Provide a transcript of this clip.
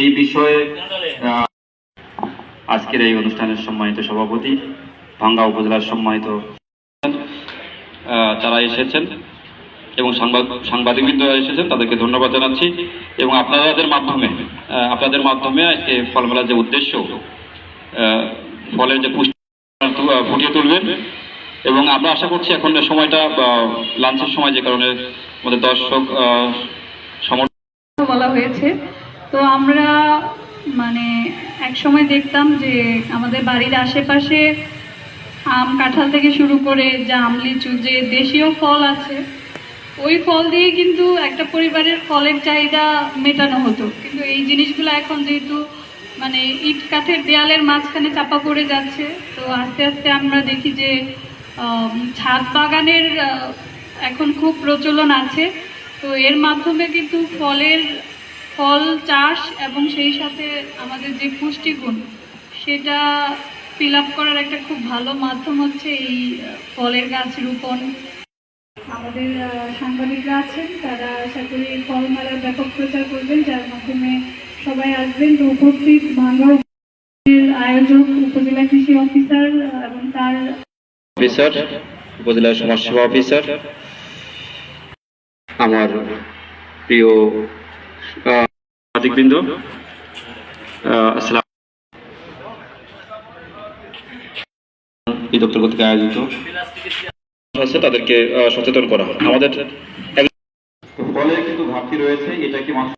এই বিষয়ে আজকের এই অনুষ্ঠানের সম্মানিত সভাপতি, ভাঙ্গা উপজেলার সম্মানিত তারা এসেছেন এবং সাংবাদ সাংবাদিকবৃন্দ এসেছেন, তাদেরকে ধন্যবাদ জানাচ্ছি এবং আপনাদের মাধ্যমে আপনাদের মাধ্যমে আজকে ফলমেলার যে উদ্দেশ্য ফলের যে পুষ্টি ফুটিয়ে তুলবেন এবং আমরা আশা করছি এখন সময়টা লাঞ্চের সময় যে কারণে আমাদের দর্শক বলা হয়েছে। তো আমরা মানে এক সময় দেখতাম যে আমাদের বাড়ির আশেপাশে আম কাঁঠাল থেকে শুরু করে জাম লিচু যে দেশীয় ফল আছে। ওই ফল দিয়ে কিন্তু একটা পরিবারের ফলের চাহিদা মেটানো হতো। কিন্তু এই জিনিসগুলো এখন যেহেতু মানে ইট কাঠের দেয়ালের মাঝখানে চাপা পড়ে যাচ্ছে, তো আস্তে আস্তে আমরা দেখি যে ছাদ বাগানের এখন খুব প্রচলন আছে। তো এর মাধ্যমে কিন্তু ফলের, ফল চাষ এবং সেই সাথে আমাদের যে পুষ্টিগুণ, সেটা ফিল আপ করার একটা খুব ভালো মাধ্যম হচ্ছে এই ফলের গাছ রোপণ। আমাদের সাংবাদিকরা আছেন, তারা আশা করি ফল মেলার ব্যাপক প্রচার করবেন, যার মাধ্যমে সবাই আসবেন। উপস্থিত ভাঙ্গা আয়োজক উপজেলা কৃষি অফিসার আহ, এবং তার অফিসার উপজেলা সমাজসেবা অফিসার আমার প্রিয় সাংবাদিকবৃন্দ দপ্তর কর্তৃক আয়োজিত আছে, তাদেরকে সচেতন করা আমাদের ফলের কিন্তু ঘাটতি রয়েছে, এটা কি মানুষ